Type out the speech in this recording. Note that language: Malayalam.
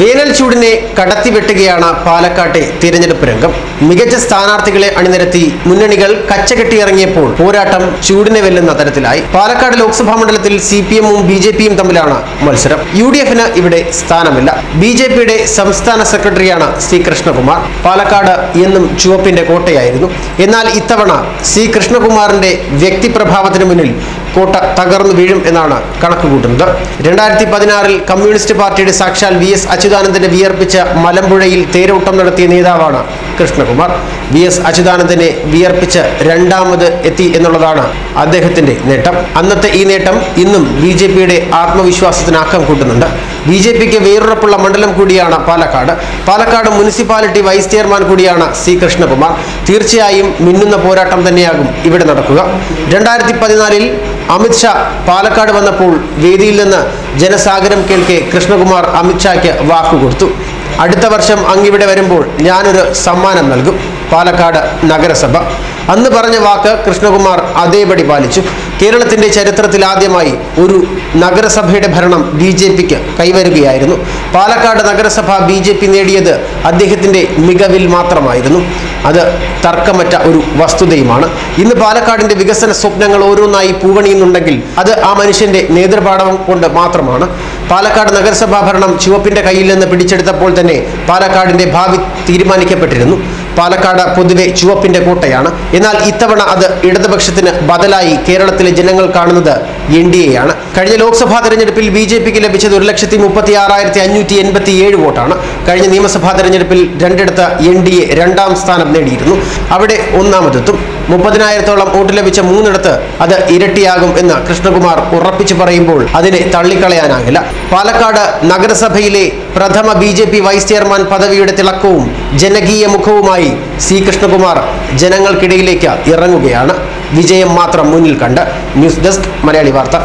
വേനൽ ചൂടിനെ കടത്തിവെട്ടുകയാണ് പാലക്കാട്ടെ തിരഞ്ഞെടുപ്പ് രംഗം. മികച്ച സ്ഥാനാർത്ഥികളെ അണിനിരത്തി മുന്നണികൾ കച്ചകെട്ടിയിറങ്ങിയപ്പോൾ പോരാട്ടം ചൂടിനെ വെല്ലുന്ന തരത്തിലായി. പാലക്കാട് ലോക്സഭാ മണ്ഡലത്തിൽ സി പി എമ്മും ബി ജെ പിയും തമ്മിലാണ് മത്സരം. യു ഡി എഫിന് ഇവിടെ സ്ഥാനമില്ല. ബി ജെ പിയുടെ സംസ്ഥാന സെക്രട്ടറിയാണ് സി കൃഷ്ണകുമാർ. പാലക്കാട് എന്നും ചുവപ്പിന്റെ കോട്ടയായിരുന്നു. എന്നാൽ ഇത്തവണ സി കൃഷ്ണകുമാറിന്റെ വ്യക്തിപ്രഭാവത്തിന് മുന്നിൽ കോട്ട തകർന്നു വീഴും എന്നാണ് കണക്ക് കൂട്ടുന്നത് രണ്ടായിരത്തി പതിനാറിൽ കമ്മ്യൂണിസ്റ്റ് പാർട്ടിയുടെ സാക്ഷാൽ വി എസ് അച്യുതാനന്ദനെ വിയർപ്പിച്ച മലമ്പുഴയിൽ തേരോട്ടം നടത്തിയ നേതാവാണ് കൃഷ്ണകുമാർ. വി എസ് അച്യുതാനന്ദനെ വിയർപ്പിച്ച് രണ്ടാമത് എത്തി എന്നുള്ളതാണ് അദ്ദേഹത്തിന്റെ നേട്ടം. അന്നത്തെ ഈ നേട്ടം ഇന്നും ബി ജെ പിയുടെ ആത്മവിശ്വാസത്തിന് ആക്കം കൂട്ടുന്നുണ്ട്. ബി ജെ പിക്ക് വേറുറപ്പുള്ള മണ്ഡലം കൂടിയാണ് Palakkad. Palakkad municipality vice chairman കൂടിയാണ് സി കൃഷ്ണകുമാർ. തീർച്ചയായും മിന്നുന്ന പോരാട്ടം തന്നെയാകും ഇവിടെ നടക്കുക. രണ്ടായിരത്തി പതിനാലിൽ അമിത്ഷാ പാലക്കാട് വന്നപ്പോൾ വേദിയിൽ നിന്ന് ജനസാഗരം കേൾക്കെ കൃഷ്ണകുമാർ അമിത്ഷായ്ക്ക് വാക്കുകൊടുത്തു അടുത്ത വർഷം അങ്ങിവിടെ വരുമ്പോൾ ഞാനൊരു സമ്മാനം നൽകും. പാലക്കാട് നഗരസഭ. അന്ന് പറഞ്ഞ വാക്ക് കൃഷ്ണകുമാർ അതേപടി പാലിച്ചു. കേരളത്തിന്റെ ചരിത്രത്തിൽ ആദ്യമായി ഒരു നഗരസഭയുടെ ഭരണം ബി ജെ പിക്ക് കൈവരുകയായിരുന്നു. പാലക്കാട് നഗരസഭ ബി ജെ പി നേടിയത് അദ്ദേഹത്തിന്റെ മികവിൽ മാത്രമായിരുന്നു. അത് തർക്കമറ്റ ഒരു വസ്തുതയുമാണ്. ഇന്ന് പാലക്കാടിന്റെ വികസന സ്വപ്നങ്ങൾ ഓരോന്നായി പൂവണിയുന്നുണ്ടെങ്കിൽ അത് ആ മനുഷ്യന്റെ നേതൃപാഠം കൊണ്ട് മാത്രമാണ്. പാലക്കാട് നഗരസഭാ ഭരണം ചുവപ്പിന്റെ കയ്യിൽ നിന്ന് പിടിച്ചെടുത്തപ്പോൾ തന്നെ പാലക്കാടിന്റെ ഭാവി തീരുമാനിക്കപ്പെട്ടിരുന്നു. പാലക്കാട് പൊതുവെ ചുവപ്പിന്റെ കോട്ടയാണ്. എന്നാൽ ഇത്തവണ അത് ഇടതുപക്ഷത്തിന് ബദലായി കേരളത്തിലെ ജനങ്ങൾ കാണുന്നത് എൻ ഡി എ ആണ് കഴിഞ്ഞ ലോക്സഭാ തെരഞ്ഞെടുപ്പിൽ ബി ജെ പിക്ക് ലഭിച്ചത് ഒരു ലക്ഷത്തി മുപ്പത്തി ആറായിരത്തി അഞ്ഞൂറ്റി എൺപത്തി ഏഴ് വോട്ടാണ്. കഴിഞ്ഞ നിയമസഭാ തെരഞ്ഞെടുപ്പിൽ രണ്ടിടത്ത് എൻ ഡി എ രണ്ടാം സ്ഥാനം നേടിയിരുന്നു. അവിടെ ഒന്നാമതെത്തും. മുപ്പതിനായിരത്തോളം വോട്ട് ലഭിച്ച മൂന്നിടത്ത് അത് ഇരട്ടിയാകും എന്ന് കൃഷ്ണകുമാർ ഉറപ്പിച്ചു പറയുമ്പോൾ അതിനെ തള്ളിക്കളയാനാകില്ല. പാലക്കാട് നഗരസഭയിലെ പ്രഥമ ബി വൈസ് ചെയർമാൻ പദവിയുടെ തിളക്കവും ജനകീയ മുഖവുമായി സി കൃഷ്ണകുമാർ ജനങ്ങൾക്കിടയിലേക്ക് ഇറങ്ങുകയാണ്. വിജയം മാത്രം മുന്നിൽ കണ്ട്. ന്യൂസ് ഡെസ്ക് മലയാളി വാർത്ത.